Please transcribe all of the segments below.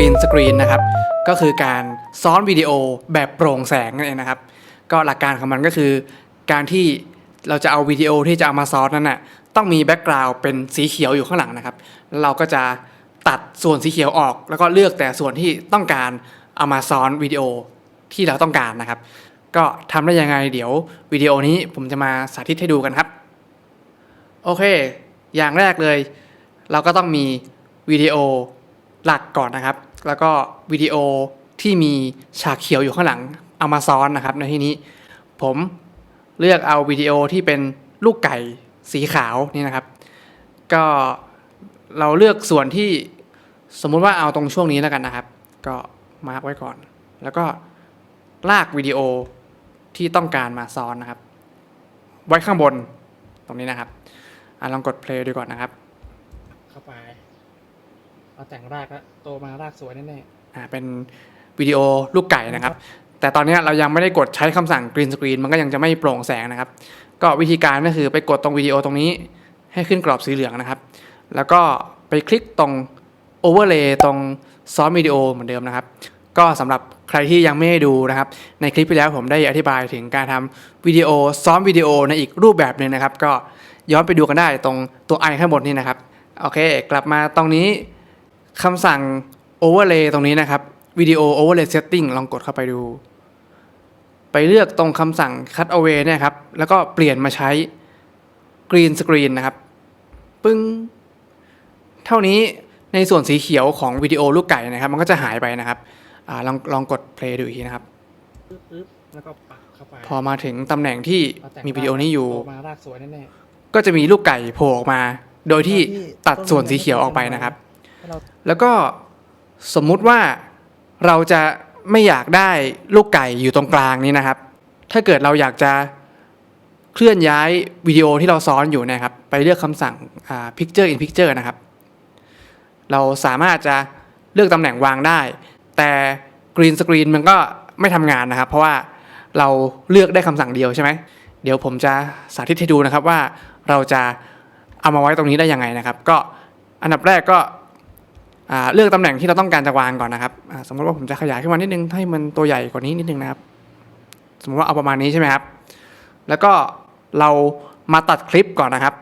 Green Screen นะครับ ก็คือการซ้อนวิดีโอแบบโปร่งแสงนั่นเองนะครับ ก็หลักการของมันก็คือ การที่เราจะเอาวิดีโอที่จะเอามาซ้อนนั้นน่ะต้องมีแบ็กกราวด์เป็นสีเขียวอยู่ข้างหลังนะครับ เราก็จะตัดส่วนสีเขียวออก แล้วก็เลือกแต่ส่วนที่ต้องการเอามาซ้อนวิดีโอที่เราต้องการนะครับ ก็ทำได้ยังไงเดี๋ยววิดีโอนี้ผมจะมาสาธิตให้ดูกันครับ โอเค อย่างแรกเลย เราก็ต้องมีวิดีโอหลักก่อนนะครับ แล้วก็วิดีโอที่มีฉากเขียวอยู่ข้างหลังเอามาซ้อนนะครับในที่นี้ ผมเลือกเอาวิดีโอที่เป็นลูกไก่สีขาวนี่นะครับ ก็เราเลือกส่วนที่สมมุติว่าเอาตรงช่วงนี้แล้วกันนะครับ ก็มาร์กไว้ก่อน แล้วก็ลากวิดีโอที่ต้องการมาซ้อนนะครับ ไว้ข้างบนตรงนี้นะครับอลองกด play ดูก่อนนะครับ เข้าไป เราแต่งรากแล้วโตมารากสวยแน่อ่าเป็นวิดีโอลูกไก่นะครับ แต่ตอนนี้เรายังไม่ได้กดใช้คำสั่ง green screen มันก็ยังจะไม่โปร่งแสงนะครับ ก็วิธีการก็คือไปกดตรงวิดีโอตรงนี้ ให้ขึ้นกรอบสีเหลืองนะครับ แล้วก็ไปคลิกตรง overlay ตรงซ้อนวิดีโอเหมือนเดิมนะครับ ก็สำหรับใครที่ยังไม่ได้ดูนะครับ ในคลิปที่แล้วผมได้อธิบายถึงการทำวิดีโอซ้อนวิดีโอในอีกรูปแบบหนึ่งนะครับ ก็ย้อนไปดูกันได้ตรงตัวไอข้างบนนี่นะครับ โอเค กลับมาตรงนี้ คำสั่ง overlay ตรงนี้นะครับวิดีโอ overlay setting ลองกดเข้าไปดู ไปเลือกตรงคำสั่ง cut away เนี่ยครับ แล้วก็เปลี่ยนมาใช้ green screen นะครับ ปึ้ง เท่านี้ในส่วนสีเขียวของวิดีโอลูกไก่นะครับ มันก็จะหายไปนะครับอาลองลองกด play ดูอีกทีนะครับๆปึ๊บปึ๊บแล้วก็ปักเข้าไปพอมาถึงตำแหน่งที่เราแต่งมีวิดีโอนี้อยู่โตมารากสวยแน่ก็จะมีลูกไก่โผล่ออกมา โดยที่ตัดส่วนสีเขียวออกไปนะครับๆถ้าเรา แล้วก็สมมุติว่าเราจะไม่อยากได้ลูกไก่อยู่ตรงกลางนี้นะครับ ถ้าเกิดเราอยากจะเคลื่อนย้ายวิดีโอที่เราซ้อนอยู่นะครับ ไปเลือกคำสั่ง picture in picture นะครับ เราสามารถจะเลือกตำแหน่งวางได้ แต่ green screen มันก็ไม่ทำงานนะครับ เพราะว่าเราเลือกได้คำสั่งเดียวใช่ไหม เดี๋ยวผมจะสาธิตให้ดูนะครับว่าเราจะเอามาไว้ตรงนี้ได้ยังไงนะครับ ก็อันดับแรกก็ เลือกตำแหน่งที่เราต้องการจะวางก่อนนะครับสมมติว่าผมจะขยายขึ้นมานิดนึงให้มันตัวใหญ่กว่านี้นิดนึงนะครับ สมมติว่าเอาประมาณนี้ใช่ไหมครับ แล้วก็เรามาตัดคลิปก่อนนะครับ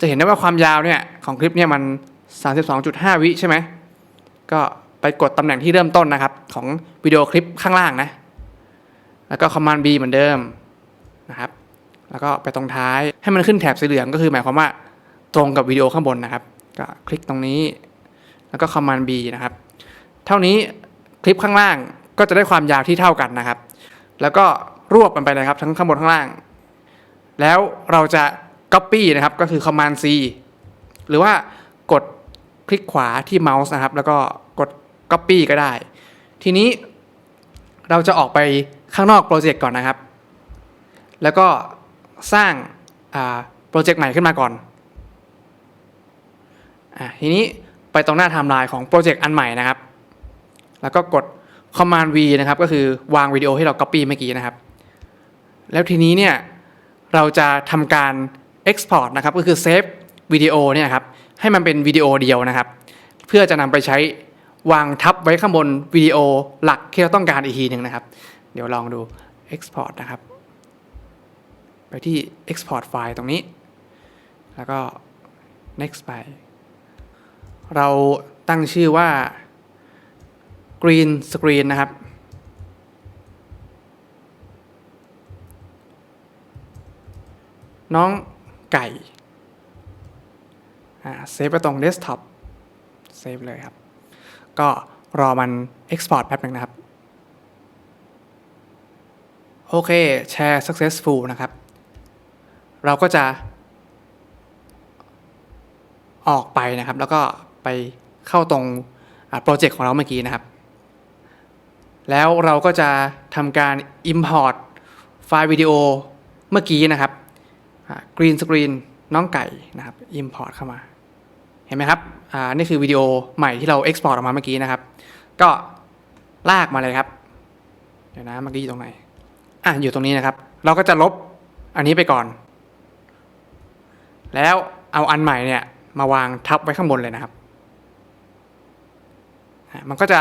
จะเห็นได้ว่าความยาวเนี่ยของคลิปเนี่ยมัน 32.5 วิใช่ไหมก็ไปกดตำแหน่งที่เริ่มต้นนะครับ ของวิดีโอคลิปข้างล่างนะ แล้วก็ command B เหมือนเดิมนะครับ แล้วก็ไปตรงท้ายให้มันขึ้นแถบสีเหลืองก็คือหมายความว่าตรงกับวิดีโอข้างบนนะครับ ก็คลิกตรงนี้ แล้วก็ command B นะครับ เท่านี้คลิปข้างล่างก็จะได้ความยาวที่เท่ากันนะครับ แล้วก็รวบมันไปเลยครับทั้งข้างบนข้างล่าง แล้วเราจะ copy นะครับก็คือ command C หรือว่ากดคลิกขวาที่เมาส์นะครับ แล้วก็กด copy ก็ได้ ทีนี้เราจะออกไปข้างนอกโปรเจกต์ก่อนนะครับ แล้วก็สร้างโปรเจกต์ใหม่ขึ้นมาก่อนอทีนี้ ตรงหน้าไทม์ไลน์ของโปรเจกต์อันใหม่นะครับ แล้วก็กด Command V นะครับก็คือวางวิดีโอให้เรา Copy เมื่อกี้นะครับ แล้วทีนี้เนี่ยเราจะทำการ Export นะครับก็คือเซฟวิดีโอเนี่ยครับให้มันเป็นวิดีโอเดียวนะครับ เพื่อจะนำไปใช้วางทับไว้ข้างบนวิดีโอหลักที่เราต้องการอีกทีหนึ่งนะครับ เดี๋ยวลองดู Export นะครับ ไปที่ Export ไฟล์ตรงนี้ แล้วก็ next ไป เราตั้งชื่อว่า green screen นะครับ น้องไก่เซฟไปตรง desktop เซฟเลยครับ ก็รอมัน export แป๊บหนึงนะครับ โอเค แชร์ successful นะครับ เราก็จะออกไปนะครับ แล้วก็ ไปเข้าตรงโปรเจกต์ของเราเมื่อกี้นะครับ แล้วเราก็จะทำการ Import ไฟล์วิดีโอเมื่อกี้นะครับ Green Screen น้องไก่นะครับ Import เข้ามาเห็นไหมครับอ่านี่คือวิดีโอใหม่ที่เรา Export ออกมาเมื่อกี้นะครับ ก็ลากมาเลยครับ เดี๋ยวนะเมื่อกี้อยู่ตรงไหนอะอยู่ตรงนี้นะครับ เราก็จะลบอันนี้ไปก่อน แล้วเอาอันใหม่เนี่ยมาวางทับไว้ข้างบนเลยนะครับ มันก็จะ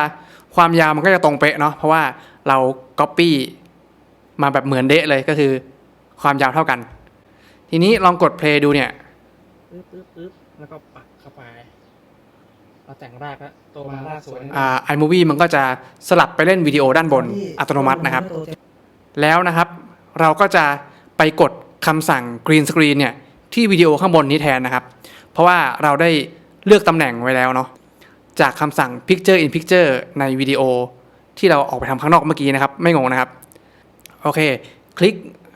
ความยาวมันก็จะตรงเป๊ะเนาะเพราะว่าเรา Copy มาแบบเหมือนเดะเลยก็คือ ความยาวเท่ากัน ทีนี้ลองกด play ดูเนี่ยปึ๊บปึ๊บปึ๊บแล้วก็ปักเข้าไปเราแต่งรากแล้วโตมารากสวยแน่อ่า iMovie มันก็จะสลับไปเล่นวิดีโอด้านบนอัตโนมัตินะครับ แล้วนะครับ เราก็จะไปกดคำสั่ง green screen เนี่ยที่วิดีโอข้างบนนี้แทนนะครับ เพราะว่าเราได้เลือกตำแหน่งไว้แล้วเนาะ จากคำสั่ง picture in picture ในวิดีโอที่เราออกไปทำข้างนอกเมื่อกี้นะครับ ไม่งงนะครับ โอเค คลิก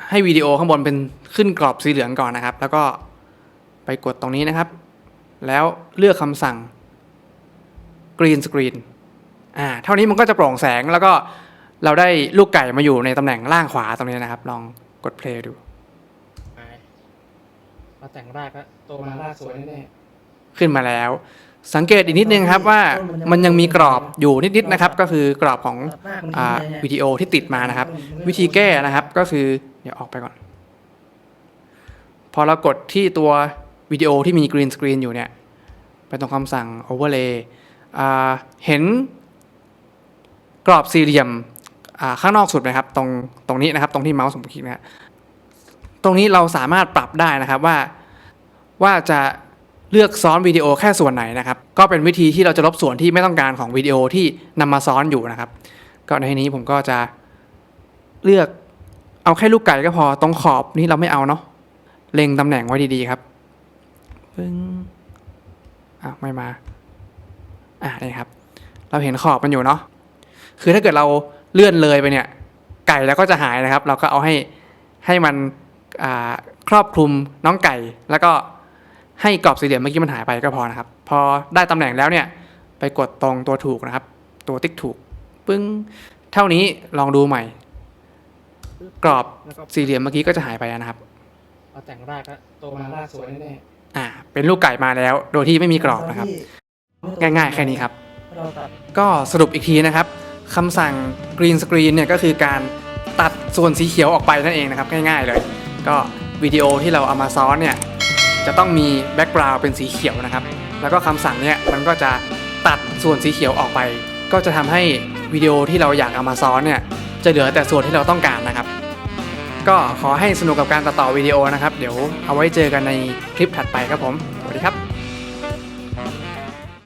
ให้วิดีโอข้างบนเป็นขึ้นกรอบสีเหลืองก่อนนะครับ แล้วก็ไปกดตรงนี้นะครับ แล้วเลือกคำสั่ง green screen อ่าเท่านี้มันก็จะโปร่งแสงแล้วก็เราได้ลูกไก่มาอยู่ในตำแหน่งล่างขวาตรงนี้นะครับ ลองกด play ดูไปเราแต่งรากแล้วโตมารากสวยแน่ขึ้นมาแล้ว สังเกตอีกนิดนึงครับว่ามันยังมีกรอบอยู่นิดๆนะครับ ก็คือกรอบของอวิดีโอที่ติดมานะครับ วิธีแก้นะครับก็คือเดี๋ยวออกไปก่อน พอเรากดที่ตัววิดีโอที่มี green screen อยู่เนี่ยไปตรงคำสั่ง overlay เห็นกรอบสี่เหลี่ยมข้างนอกสุดไหมครับ ตรงตรงนี้นะครับ ตรงที่เมาส์ผมคลิกนะตรงนี้เราสามารถปรับได้นะครับว่าว่าจะ เลือกซ้อนวิดีโอแค่ส่วนไหนนะครับ ก็เป็นวิธีที่เราจะลบส่วนที่ไม่ต้องการของวิดีโอที่นำมาซ้อนอยู่นะครับ ก็ในที่นี้ผมก็จะเลือกเอาแค่ลูกไก่ก็พอตรงขอบนี่เราไม่เอาเนาะเล็งตำแหน่งไว้ดีๆครับปึ้งอะไม่มาอะนี่ครับ เราเห็นขอบมันอยู่เนาะคือถ้าเกิดเราเลื่อนเลยไปเนี่ย ไก่แล้วก็จะหายนะครับ เราก็เอาให้ให้มันครอบคลุมน้องไก่แล้วก็ ให้กรอบสี่เหลี่ยมเมื่อกี้มันหายไปก็พอนะครับ พอได้ตำแหน่งแล้วเนี่ย ไปกดตรงตัวถูกนะครับ ตัวติ๊กถูก ปึ้ง เท่านี้ลองดูใหม่ๆกรอบแล้วก็สี่เหลี่ยมเมื่อกี้ก็จะหายไปนะครับเราแต่งรากแล้วโตมารากสวยแน่อ่า เป็นลูกไก่มาแล้ว โดยที่ไม่มีกรอบนะครับ ง่ายๆ แค่นี้ครับเราตัดก็สรุปอีกทีนะครับคำสั่ง green screen เนี่ยก็คือการตัดส่วนสีเขียวออกไปนั่นเองนะครับ ง่ายๆเลย ก็วิดีโอที่เราเอามาซ้อนเนี่ย จะต้องมีแบ็กกราวด์เป็นสีเขียวนะครับ แล้วก็คำสั่งเนี้ยมันก็จะตัดส่วนสีเขียวออกไป ก็จะทำให้วิดีโอที่เราอยากเอามาซ้อนเนี่ยจะเหลือแต่ส่วนที่เราต้องการนะครับ ก็ขอให้สนุกกับการตัดต่อวิดีโอนะครับ เดี๋ยวเอาไว้เจอกันในคลิปถัดไปครับผม สวัสดีครับ